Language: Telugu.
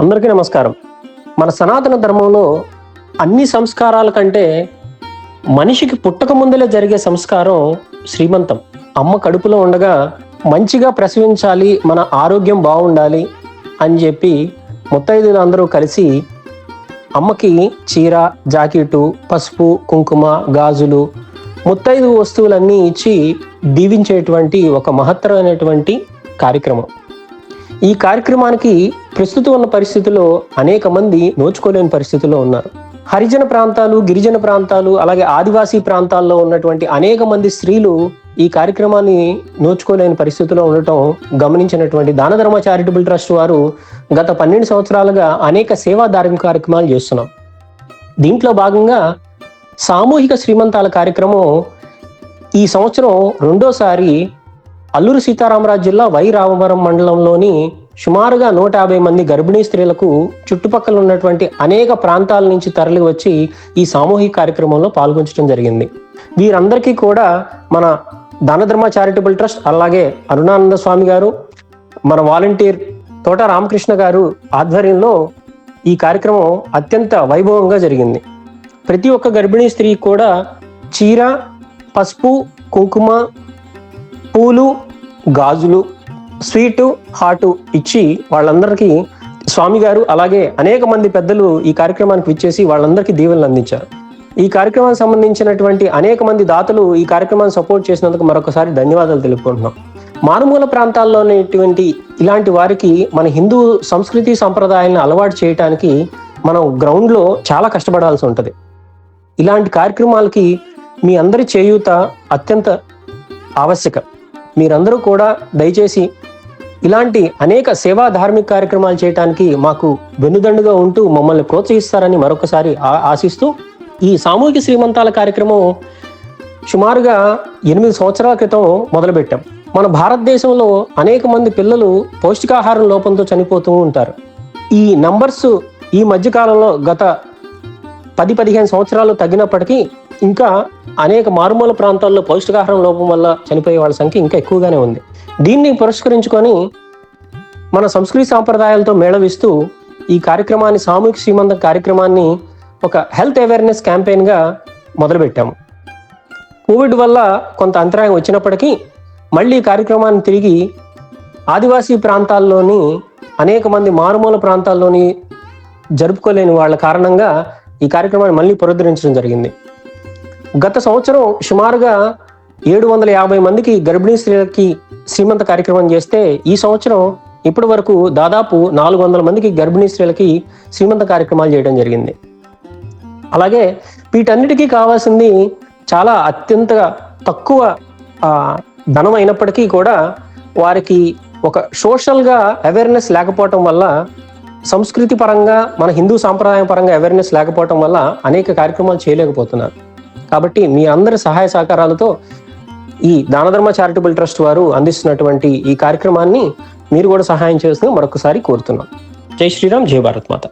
అందరికీ నమస్కారం. మన సనాతన ధర్మంలో అన్ని సంస్కారాల కంటే మనిషికి పుట్టక ముందలే జరిగే సంస్కారం శ్రీమంతం. అమ్మ కడుపులో ఉండగా మంచిగా ప్రసవించాలి మన ఆరోగ్యం బాగుండాలి అని చెప్పి ముత్తైదులు అందరూ కలిసి అమ్మకి చీర జాకెట్టు పసుపు కుంకుమ గాజులు ముత్తైదు వస్తువులన్నీ ఇచ్చి దీవించేటువంటి ఒక మహత్తరమైనటువంటి కార్యక్రమం. ఈ కార్యక్రమానికి ప్రస్తుతం ఉన్న పరిస్థితుల్లో అనేక మంది నోచుకోలేని పరిస్థితుల్లో ఉన్నారు. హరిజన ప్రాంతాలు గిరిజన ప్రాంతాలు అలాగే ఆదివాసీ ప్రాంతాల్లో ఉన్నటువంటి అనేక మంది స్త్రీలు ఈ కార్యక్రమాన్ని నోచుకోలేని పరిస్థితిలో ఉండటం గమనించినటువంటి దానధర్మ చారిటబుల్ ట్రస్ట్ వారు గత పన్నెండు సంవత్సరాలుగా అనేక సేవా ధార్మిక కార్యక్రమాలు చేస్తున్నాం. దీంట్లో భాగంగా సామూహిక శ్రీమంతాల కార్యక్రమం ఈ సంవత్సరం రెండోసారి అల్లూరు సీతారామరాజు జిల్లా వై రామవరం మండలంలోని సుమారుగా నూట యాభై మంది గర్భిణీ స్త్రీలకు చుట్టుపక్కల ఉన్నటువంటి అనేక ప్రాంతాల నుంచి తరలి వచ్చి ఈ సామూహిక కార్యక్రమంలో పాల్గొంచడం జరిగింది. వీరందరికీ కూడా మన దానధర్మ చారిటబుల్ ట్రస్ట్ అలాగే అరుణానంద స్వామి గారు మన వాలంటీర్ తోట రామకృష్ణ గారు ఆధ్వర్యంలో ఈ కార్యక్రమం అత్యంత వైభవంగా జరిగింది. ప్రతి ఒక్క గర్భిణీ స్త్రీ కూడా చీర పసుపు కుంకుమ పూలు గాజులు స్వీటు హాటు ఇచ్చి వాళ్ళందరికీ స్వామి గారు అలాగే అనేక మంది పెద్దలు ఈ కార్యక్రమానికి విచ్చేసి వాళ్ళందరికీ దీవెనలు అందించారు. ఈ కార్యక్రమానికి సంబంధించినటువంటి అనేక మంది దాతలు ఈ కార్యక్రమాన్ని సపోర్ట్ చేసినందుకు మరొకసారి ధన్యవాదాలు తెలుపుకుంటున్నాం. మారుమూల ప్రాంతాల్లోనేటువంటి ఇలాంటి వారికి మన హిందూ సంస్కృతి సంప్రదాయాలను అలవాటు చేయడానికి మనం గ్రౌండ్లో చాలా కష్టపడాల్సి ఉంటుంది. ఇలాంటి కార్యక్రమాలకి మీ అందరి చేయూత అత్యంత ఆవశ్యకం. మీరందరూ కూడా దయచేసి ఇలాంటి అనేక సేవా ధార్మిక కార్యక్రమాలు చేయడానికి మాకు వెన్నుదండుగా ఉంటూ మమ్మల్ని ప్రోత్సహిస్తారని మరొకసారి ఆశిస్తూ ఈ సామూహిక శ్రీమంతాల కార్యక్రమం సుమారుగా ఎనిమిది సంవత్సరాల క్రితం మొదలుపెట్టాం. మన భారతదేశంలో అనేక మంది పిల్లలు పౌష్టికాహారం లోపంతో చనిపోతూ ఉంటారు. ఈ నంబర్స్ ఈ మధ్యకాలంలో గత పది పదిహేను సంవత్సరాలు తగ్గినప్పటికీ ఇంకా అనేక మారుమూల ప్రాంతాల్లో పౌష్టికాహారం లోపం వల్ల చనిపోయే వాళ్ళ సంఖ్య ఇంకా ఎక్కువగానే ఉంది. దీన్ని పురస్కరించుకొని మన సంస్కృతి సాంప్రదాయాలతో మేళవిస్తూ ఈ కార్యక్రమాన్ని సామూహిక శ్రీమంత కార్యక్రమాన్ని ఒక హెల్త్ అవేర్నెస్ క్యాంపెయిన్గా మొదలుపెట్టాము. కోవిడ్ వల్ల కొంత అంతరాయం వచ్చినప్పటికీ మళ్ళీ కార్యక్రమాన్ని తిరిగి ఆదివాసీ ప్రాంతాల్లోని అనేక మంది మారుమూల ప్రాంతాల్లోని జరుపుకోలేని వాళ్ళ కారణంగా ఈ కార్యక్రమాన్ని మళ్ళీ పునరుద్ధరించడం జరిగింది. గత సంవత్సరం సుమారుగా ఏడు వందల యాభై మందికి గర్భిణీ స్త్రీలకి శ్రీమంత కార్యక్రమం చేస్తే ఈ సంవత్సరం ఇప్పటి వరకు దాదాపు నాలుగు వందల మందికి గర్భిణీ స్త్రీలకి శ్రీమంత కార్యక్రమాలు చేయడం జరిగింది. అలాగే వీటన్నిటికీ కావాల్సింది చాలా అత్యంత తక్కువ ధనం అయినప్పటికీ కూడా వారికి ఒక సోషల్గా అవేర్నెస్ లేకపోవటం వల్ల సంస్కృతి పరంగా మన హిందూ సాంప్రదాయం పరంగా అవేర్నెస్ లేకపోవటం వల్ల అనేక కార్యక్రమాలు చేయలేకపోతున్నారు. కాబట్టి మీ అందరి సహాయ సహకారాలతో ఈ దానధర్మ చారిటబుల్ ట్రస్ట్ వారు అందిస్తున్నటువంటి ఈ కార్యక్రమాన్ని మీరు కూడా సహాయం చేస్తూ మరొకసారి కోరుతున్నాం. జై శ్రీరామ్ జై భారత్ మాత.